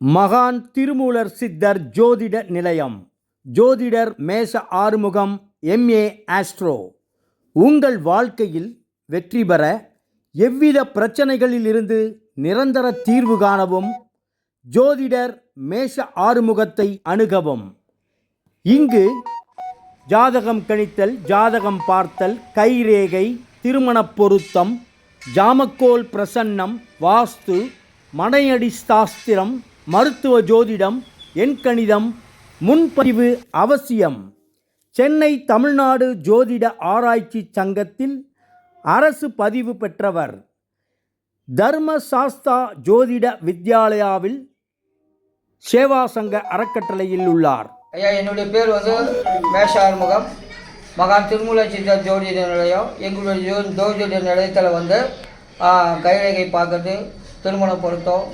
மகான் திருமூலர் சித்தர் ஜோதிட நிலையம். ஜோதிடர் மேஷ ஆறுமுகம் எம்ஏ ஆஸ்ட்ரோ உங்கள் வாழ்க்கையில் வெற்றி பெற எவ்வித பிரச்சனைகளிலிருந்து நிரந்தர தீர்வு காணவும்? ஜோதிடர் மேஷ ஆறுமுகத்தை அணுகவும். இங்கு ஜாதகம் கணித்தல் ஜாதகம் பார்த்தல் கைரேகை திருமணப் பொருத்தம் ஜாமக்கோல் பிரசன்னம் வாஸ்து மனையடி சாஸ்திரம் மருத்துவ ஜோதிடம் எண்கணிதம் முன்பதிவு அவசியம். சென்னை தமிழ்நாடு ஜோதிட ஆராய்ச்சி சங்கத்தில் அரசு பதிவு பெற்றவர். தர்ம சாஸ்தா ஜோதிட வித்யாலயாவில் சேவா சங்க அறக்கட்டளையில் உள்ளார். ஐயா என்னுடைய பேர் வந்து மேஷ ஆறுமுகம் மகான் திருமூல சித்தர் ஜோதிட நிலையம். எங்களுடைய ஜோதிட நிலையத்தில் வந்து கைரேகை பார்க்கறது திருமண பொருத்தம்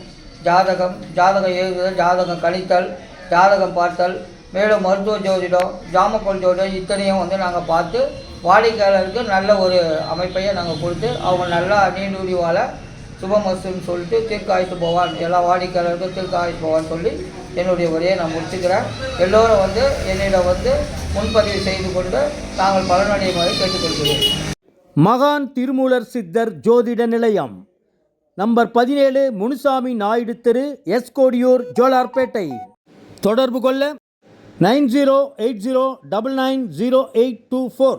ஜாதகம் ஜாதகம் எழுதுதல் ஜாதகம் கணித்தல் ஜாதகம் பார்த்தல் மேலும் மருத்துவ ஜோதிடம் ஜாமக்கோல் ஜோதிடம் இத்தனையும் வந்து நாங்கள் பார்த்து வாடிக்கையாளருக்கு நல்ல ஒரு அமைப்பையே நாங்கள் கொடுத்து அவங்க நல்லா நீண்டூடி வாழ சுபமசுன்னு சொல்லிட்டு தீர்க்காயுசு போவான் எல்லா வாடிக்கையாளருக்கும் தீர்க்காயுசு போவான்னு சொல்லி என்னுடைய உரையை நான் முடிச்சுக்கிறேன். எல்லோரும் வந்து என்னிடம் வந்து முன்பதிவு செய்து கொண்டு நாங்கள் பலனடையுமாறு கேட்டுக்கொள்கிறோம் மகான் திருமூலர் சித்தர் ஜோதிட நிலையம். நம்பர் பதினேழு முனுசாமி நாயுடு தெரு எஸ்கோடியூர் ஜோலார்பேட்டை. தொடர்பு கொள்ள nine zero eight zero double nine zero eight two four.